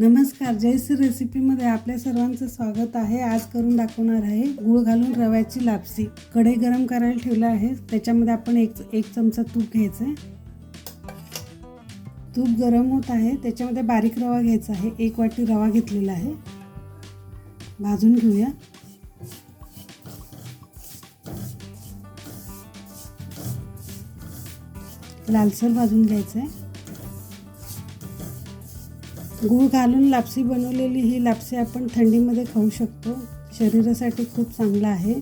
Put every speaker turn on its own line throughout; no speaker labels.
नमस्कार जयश्री रेसिपीमध्ये आपल्या सर्वांचं स्वागत आहे. आज करून दाखवणार आहे गूळ घालून रव्याची लापसी. कढई गरम करायला ठेवलं आहे. त्याच्यामध्ये आपण एक एक चमचा तूप घ्यायचं आहे. तूप गरम होत आहे. त्याच्यामध्ये बारीक रवा घ्यायचा आहे. एक वाटी रवा घेतलेला आहे. भाजून घेऊया. लालसर भाजून घ्यायचं आहे. गूळ घालून लापसी बनवलेली ही लापसी आपण थंडीमध्ये खाऊ शकतो. शरीरासाठी खूप चांगला आहे.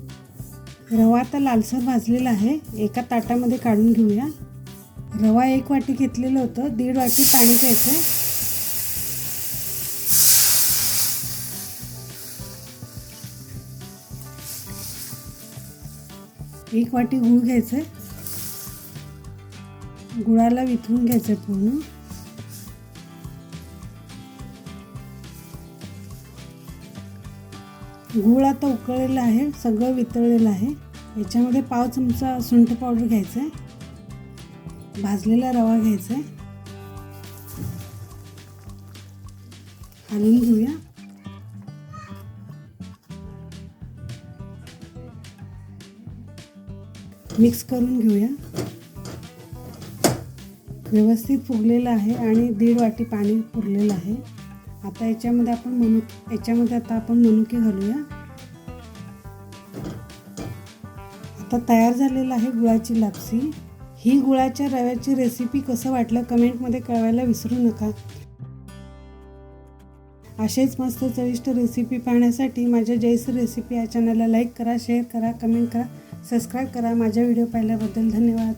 रवा आता लालसर भाजलेला आहे. एका ताटामध्ये काढून घेऊया. रवा एक वाटी घेतलेलं होतं. दीड वाटी पाणी घ्यायचं आहे एक वाटी गूळ घ्यायचं आहे गुळाला वितळून घ्यायचं आहे पूर्ण. गूळ आता उकळलेला आहे सगळं वितळलेलं आहे. याच्यामध्ये पाव चमचा सुंठ पावडर घ्यायचं आहे भाजलेला रवा घ्यायचा आहे हलवून घेऊया. मिक्स करून घेऊया. व्यवस्थित फुगलेलं आहे आणि दीड वाटी पाणी पुरलेलं आहे. आता याच्यामध्ये आपण मनु याच्यामध्ये आता आपण मनुके घालूया. आता तयार झालेलं आहे गुळाची लापसी. ही गुळाच्या रव्याची रेसिपी कसं वाटलं कमेंटमध्ये कळवायला विसरू नका. असेच मस्त चविष्ट रेसिपी पाहण्यासाठी माझ्या जयस रेसिपी या चॅनलला लाईक करा शेअर करा कमेंट करा सबस्क्राईब करा. माझ्या व्हिडिओ पाहिल्याबद्दल धन्यवाद.